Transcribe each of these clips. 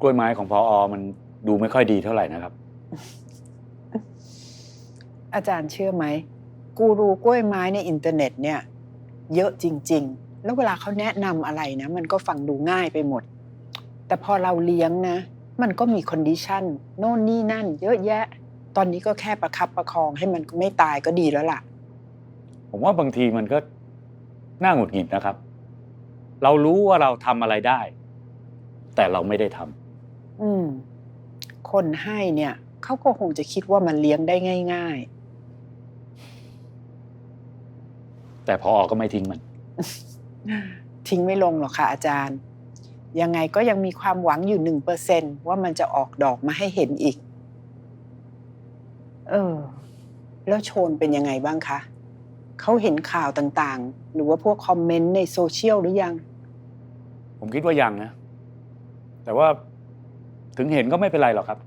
กล้วยไม้ของพออมันดูไม่ค่อยดีเท่าไหร่นะครับ อาจารย์เชื่อไหม กูรูกล้วยไม้ในอินเทอร์เน็ตเนี่ย เยอะจริง ๆ แล้วเวลาเขาแนะนำอะไรนะ มันก็ฟังดูง่ายไปหมด แต่พอเราเลี้ยงนะ มันก็มีคอนดิชันโน่นนี่นั่น เยอะแยะ ตอนนี้ก็แค่ประคับประคองให้มันไม่ตายก็ดีแล้วล่ะ ผมว่าบางทีมันก็น่าหงุดหงิดนะครับ เรารู้ว่าเราทำอะไรได้ แต่เราไม่ได้ทำ อืม คนให้เนี่ยเขาก็คงจะคิดว่ามันเลี้ยงได้ง่าย แต่พออก็ไม่ทิ้งมัน ๆ ทิ้งไม่ลงหรอกค่ะอาจารย์ ยังไงก็ยังมีความหวังอยู่หนึ่งเปอร์เซนว่ามันจะออกดอกมาให้เห็นอีก เออ แล้วโชนเป็นยังไงบ้างคะเขาเห็นข่าวต่างๆ หรือว่าพวกคอมเมนต์ในโซเชียลหรือยัง ผมคิดว่ายังนะ แต่ว่า ถึงเห็นก็ไม่เป็นไรหรอกครับ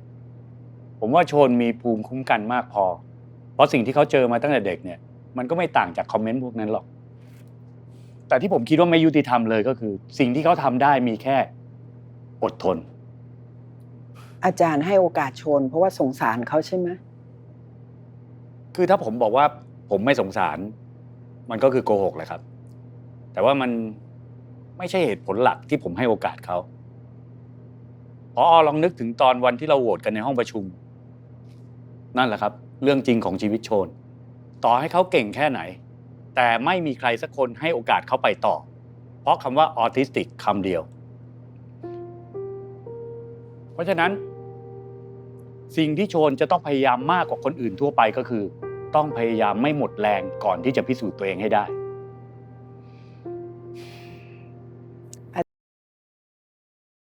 ผมว่าโชนมีภูมิคุ้มกันมากพอ เพราะสิ่งที่เขาเจอมาตั้งแต่เด็กเนี่ย มันก็ไม่ต่างจากคอมเมนต์พวกนั้นหรอก แต่ที่ผมคิดว่าไม่ยุติธรรมเลยก็คือ สิ่งที่เขาทำได้มีแค่อดทน อาจารย์ให้โอกาสโชน เพราะว่าสงสารเขาใช่ไหมคือถ้าผมบอกว่าผมไม่สงสาร มันก็คือโกหกแหละครับ แต่ว่ามันไม่ใช่เหตุผลหลักที่ผมให้โอกาสเขา พอลองนึกถึงตอนวันที่เราโหวตกันในห้องประชุม นั่นแหละครับ เรื่องจริงของชีวิตโชน ต่อให้เขาเก่งแค่ไหน แต่ไม่มีใครสักคนให้โอกาสเขาไปต่อ เพราะคำว่าออทิสติกคำเดียว เพราะฉะนั้น สิ่งที่โชนจะต้องพยายามมากกว่าคนอื่นทั่วไปก็คือ ต้องพยายามไม่หมดแรงก่อนที่จะพิสูจน์ตัวเองให้ได้